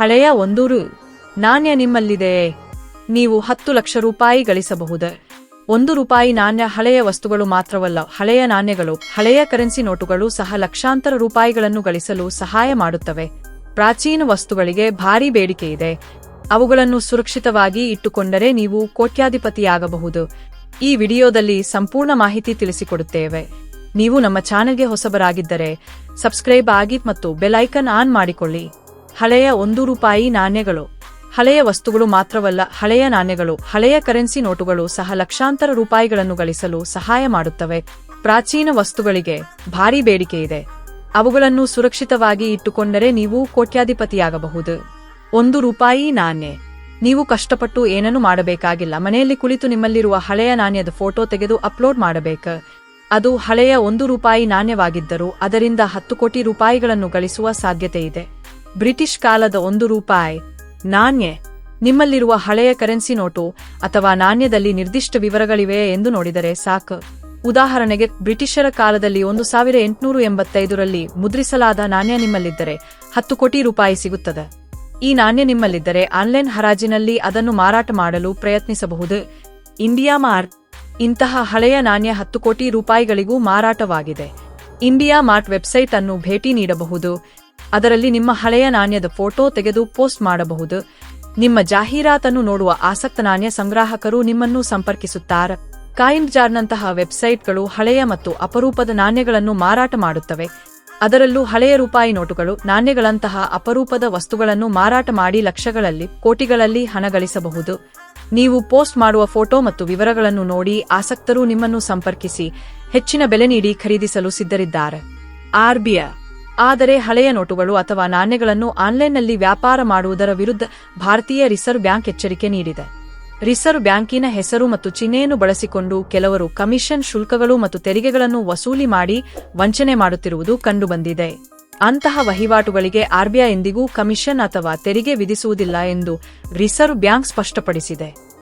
ಹಳೆಯ ಒಂದೂರು ನಾಣ್ಯ ನಿಮ್ಮಲ್ಲಿದೆ. ನೀವು ಹತ್ತು ಲಕ್ಷ ರೂಪಾಯಿ ಗಳಿಸಬಹುದು? ಒಂದು ರೂಪಾಯಿ ನಾಣ್ಯ ಹಳೆಯ ವಸ್ತುಗಳು ಮಾತ್ರವಲ್ಲ, ಹಳೆಯ ನಾಣ್ಯಗಳು, ಹಳೆಯ ಕರೆನ್ಸಿ ನೋಟುಗಳು ಸಹ ಲಕ್ಷಾಂತರ ರೂಪಾಯಿಗಳನ್ನು ಗಳಿಸಲು ಸಹಾಯ ಮಾಡುತ್ತವೆ. ಪ್ರಾಚೀನ ವಸ್ತುಗಳಿಗೆ ಭಾರಿ ಬೇಡಿಕೆ ಇದೆ. ಅವುಗಳನ್ನು ಸುರಕ್ಷಿತವಾಗಿ ಇಟ್ಟುಕೊಂಡರೆ ನೀವು ಕೋಟ್ಯಾಧಿಪತಿಯಾಗಬಹುದು. ಈ ವಿಡಿಯೋದಲ್ಲಿ ಸಂಪೂರ್ಣ ಮಾಹಿತಿ ತಿಳಿಸಿಕೊಡುತ್ತೇವೆ. ನೀವು ನಮ್ಮ ಚಾನೆಲ್ಗೆ ಹೊಸಬರಾಗಿದ್ದರೆ, ಸಬ್ಸ್ಕ್ರೈಬ್ ಆಗಿ ಮತ್ತು ಬೆಲ್ ಐಕನ್ ಆನ್ ಮಾಡಿಕೊಳ್ಳಿ. ಹಳೆಯ ಒಂದು ರೂಪಾಯಿ ನಾಣ್ಯಗಳು. ಹಳೆಯ ವಸ್ತುಗಳು ಮಾತ್ರವಲ್ಲ, ಹಳೆಯ ನಾಣ್ಯಗಳು, ಹಳೆಯ ಕರೆನ್ಸಿ ನೋಟುಗಳು ಸಹ ಲಕ್ಷಾಂತರ ರೂಪಾಯಿಗಳನ್ನು ಗಳಿಸಲು ಸಹಾಯ ಮಾಡುತ್ತವೆ. ಪ್ರಾಚೀನ ವಸ್ತುಗಳಿಗೆ ಭಾರಿ ಬೇಡಿಕೆ ಇದೆ. ಅವುಗಳನ್ನು ಸುರಕ್ಷಿತವಾಗಿ ಇಟ್ಟುಕೊಂಡರೆ ನೀವು ಕೋಟ್ಯಾಧಿಪತಿಯಾಗಬಹುದು. ಒಂದು ರೂಪಾಯಿ ನಾಣ್ಯ. ನೀವು ಕಷ್ಟಪಟ್ಟು ಏನನ್ನು ಮಾಡಬೇಕಾಗಿಲ್ಲ. ಮನೆಯಲ್ಲಿ ಕುಳಿತು ನಿಮ್ಮಲ್ಲಿರುವ ಹಳೆಯ ನಾಣ್ಯದ ಫೋಟೋ ತೆಗೆದು ಅಪ್ಲೋಡ್ ಮಾಡಬೇಕು. ಅದು ಹಳೆಯ ಒಂದು ರೂಪಾಯಿ ನಾಣ್ಯವಾಗಿದ್ದರೂ ಅದರಿಂದ ಹತ್ತು ಕೋಟಿ ರೂಪಾಯಿಗಳನ್ನು ಗಳಿಸುವ ಸಾಧ್ಯತೆ ಇದೆ. ಬ್ರಿಟಿಷ್ ಕಾಲದ ಒಂದು ರೂಪಾಯಿ. ನಾಣ್ಯ. ನಿಮ್ಮಲ್ಲಿರುವ ಹಳೆಯ ಕರೆನ್ಸಿ ನೋಟು ಅಥವಾ ನಾಣ್ಯದಲ್ಲಿ ನಿರ್ದಿಷ್ಟ ವಿವರಗಳಿವೆ ಎಂದು ನೋಡಿದರೆ ಸಾಕು. ಉದಾಹರಣೆಗೆ, ಬ್ರಿಟಿಷರ ಕಾಲದಲ್ಲಿ ಒಂದು ಸಾವಿರ ಎಂಟುನೂರು ಎಂಬತ್ತೈದರಲ್ಲಿ ಮುದ್ರಿಸಲಾದ ನಾಣ್ಯ ನಿಮ್ಮಲ್ಲಿದ್ದರೆ ಹತ್ತು ಕೋಟಿ ರೂಪಾಯಿ ಸಿಗುತ್ತದೆ. ಈ ನಾಣ್ಯ ನಿಮ್ಮಲ್ಲಿದ್ದರೆ ಆನ್ಲೈನ್ ಹರಾಜಿನಲ್ಲಿ ಅದನ್ನು ಮಾರಾಟ ಮಾಡಲು ಪ್ರಯತ್ನಿಸಬಹುದು. India Mart. ಇಂತಹ ಹಳೆಯ ನಾಣ್ಯ ಹತ್ತು ಕೋಟಿ ರೂಪಾಯಿಗಳಿಗೂ ಮಾರಾಟವಾಗಿದೆ. ಇಂಡಿಯಾ ಮಾರ್ಟ್ ವೆಬ್ಸೈಟ್ ಅನ್ನು ಭೇಟಿ ನೀಡಬಹುದು. ಅದರಲ್ಲಿ ನಿಮ್ಮ ಹಳೆಯ ನಾಣ್ಯದ ಫೋಟೋ ತೆಗೆದು ಪೋಸ್ಟ್ ಮಾಡಬಹುದು. ನಿಮ್ಮ ಜಾಹೀರಾತನ್ನು ನೋಡುವ ಆಸಕ್ತ ನಾಣ್ಯ ಸಂಗ್ರಾಹಕರು ನಿಮ್ಮನ್ನು ಸಂಪರ್ಕಿಸುತ್ತಾರೆ. ಕಾಯಿನ್ ಜಾರ್ನಂತಹ ವೆಬ್ಸೈಟ್ಗಳು ಹಳೆಯ ಮತ್ತು ಅಪರೂಪದ ನಾಣ್ಯಗಳನ್ನು ಮಾರಾಟ ಮಾಡುತ್ತವೆ. ಅದರಲ್ಲೂ ಹಳೆಯ ರೂಪಾಯಿ ನೋಟುಗಳು, ನಾಣ್ಯಗಳಂತಹ ಅಪರೂಪದ ವಸ್ತುಗಳನ್ನು ಮಾರಾಟ ಮಾಡಿ ಲಕ್ಷಗಳಲ್ಲಿ, ಕೋಟಿಗಳಲ್ಲಿ ಹಣ ಗಳಿಸಬಹುದು. ನೀವು ಪೋಸ್ಟ್ ಮಾಡುವ ಫೋಟೋ ಮತ್ತು ವಿವರಗಳನ್ನು ನೋಡಿ ಆಸಕ್ತರು ನಿಮ್ಮನ್ನು ಸಂಪರ್ಕಿಸಿ, ಹೆಚ್ಚಿನ ಬೆಲೆ ನೀಡಿ ಖರೀದಿಸಲು ಸಿದ್ಧರಿದ್ದಾರೆ. ಆರ್ಬಿಐ ಆದರೆ ಹಳೆಯ ನೋಟುಗಳು ಅಥವಾ ನಾಣ್ಯಗಳನ್ನು ಆನ್ಲೈನ್ನಲ್ಲಿ ವ್ಯಾಪಾರ ಮಾಡುವುದರ ವಿರುದ್ಧ ಭಾರತೀಯ ರಿಸರ್ವ್ ಬ್ಯಾಂಕ್ ಎಚ್ಚರಿಕೆ ನೀಡಿದೆ. ರಿಸರ್ವ್ ಬ್ಯಾಂಕಿನ ಹೆಸರು ಮತ್ತು ಚಿಹ್ನೆಯನ್ನು ಬಳಸಿಕೊಂಡು ಕೆಲವರು ಕಮಿಷನ್ ಶುಲ್ಕಗಳು ಮತ್ತು ತೆರಿಗೆಗಳನ್ನು ವಸೂಲಿ ಮಾಡಿ ವಂಚನೆ ಮಾಡುತ್ತಿರುವುದು ಕಂಡುಬಂದಿದೆ. ಅಂತಹ ವಹಿವಾಟುಗಳಿಗೆ ಆರ್ಬಿಐ ಎಂದಿಗೂ ಕಮಿಷನ್ ಅಥವಾ ತೆರಿಗೆ ವಿಧಿಸುವುದಿಲ್ಲ ಎಂದು ರಿಸರ್ವ್ ಬ್ಯಾಂಕ್ ಸ್ಪಷ್ಟಪಡಿಸಿದೆ.